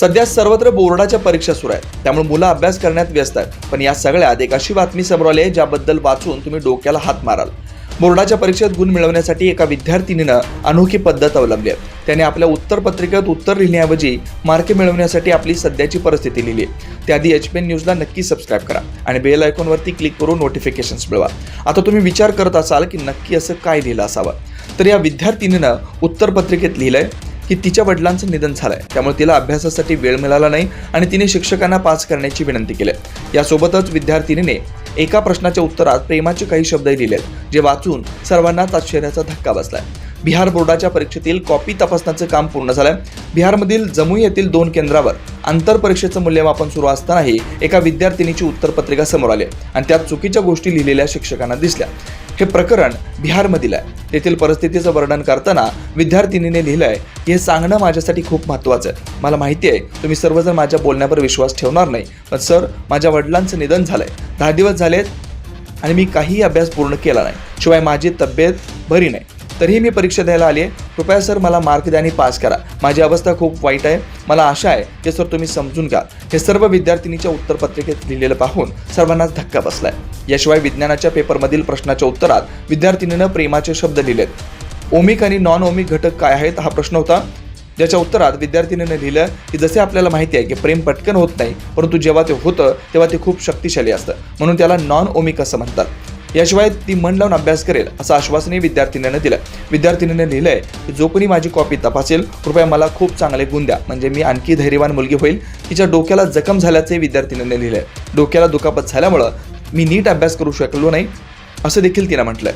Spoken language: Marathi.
सध्या सर्वत्र बोर्डाच्या परीक्षा सुरू आहेत. त्यामुळे मुलं अभ्यास करण्यात व्यस्त आहेत. पण या सगळ्यात एक अशी बातमी समोर आली आहे ज्याबद्दल वाचून तुम्ही डोक्याला हात माराल. बोर्डाच्या परीक्षेत गुण मिळवण्यासाठी एका विद्यार्थिनीनं अनोखी पद्धत अवलंबली आहे. त्याने आपल्या उत्तरपत्रिकेत उत्तर लिहिण्याऐवजी मार्के मिळवण्यासाठी आपली सध्याची परिस्थिती लिहिली आहे. त्याआधी एच पी एन न्यूजला नक्की सबस्क्राईब करा आणि बेल आयकॉनवरती क्लिक करून नोटिफिकेशन्स मिळवा. आता तुम्ही विचार करत असाल की नक्की असं काय लिहिलं असावं? तर या विद्यार्थिनीनं उत्तरपत्रिकेत लिहिलंय की तिच्या वडिलांचं निधन झालंय. त्यामुळे तिला अभ्यासासाठी वेळ मिळाला नाही आणि तिने शिक्षकांना पास करण्याची विनंती केली. यासोबतच विद्यार्थिनीने एका प्रश्नाच्या उत्तरात प्रेमाचे काही शब्दही लिहिलेत जे वाचून सर्वांनाच आश्चर्याचा धक्का बसलाय. बिहार बोर्डाच्या परीक्षेतील कॉपी तपासण्याचं काम पूर्ण झालंय. बिहारमधील जमुई येथील दोन केंद्रावर आंतरपरीक्षेचं मूल्यमापन सुरू असतानाही एका विद्यार्थिनीची उत्तरपत्रिका समोर आली आणि त्यात चुकीच्या गोष्टी लिहिलेल्या शिक्षकांना दिसल्या. हे प्रकरण बिहारमधील आहे. तेथील परिस्थितीचं वर्णन करताना विद्यार्थिनीने लिहिलंय हे सांगणं माझ्यासाठी खूप महत्त्वाचं आहे. मला माहिती आहे तुम्ही सर्वजण माझ्या बोलण्यावर विश्वास ठेवणार नाही. पण सर माझ्या वडिलांचं निधन झालं आहे दहा दिवस झालेत आणि मी काहीही अभ्यास पूर्ण केला नाही. शिवाय माझी तब्येत बरी नाही. तरीही मी परीक्षा द्यायला आली आहे कृपया सर मला मार्क द्या आणि पास करा. माझी अवस्था खूप वाईट आहे. मला आशा आहे की सर तुम्ही समजून घ्या. हे सर्व विद्यार्थिनीच्या उत्तरपत्रिकेत लिहिलेलं पाहून सर्वांनाच धक्का बसलाय. याशिवाय विज्ञानाच्या पेपरमधील प्रश्नाच्या उत्तरात विद्यार्थिनीनं प्रेमाचे शब्द लिहिलेत. ओमिक आणि नॉन ओमिक घटक काय आहेत? हा प्रश्न होता. ज्याच्या उत्तरात विद्यार्थिनीने लिहिलं की जसे आपल्याला माहिती आहे की प्रेम पटकन होत नाही परंतु जेव्हा ते होतं तेव्हा ते खूप शक्तिशाली असतं. म्हणून त्याला नॉन ओमिक असं म्हणतात. याशिवाय ती मन लावून अभ्यास करेल असं आश्वासनही विद्यार्थिनीनं दिलं. विद्यार्थिनीने लिहिलंय की जो कोणी माझी कॉपी तपासेल कृपया मला खूप चांगले गुण द्या. म्हणजे मी आणखी धैर्यवान मुलगी होईल. तिच्या डोक्याला जखम झाल्याचे विद्यार्थिनीने लिहिलंय. डोक्याला दुखापत झाल्यामुळं मी नीट अभ्यास करू शकलो नाही असं देखील तिनं म्हटलंय.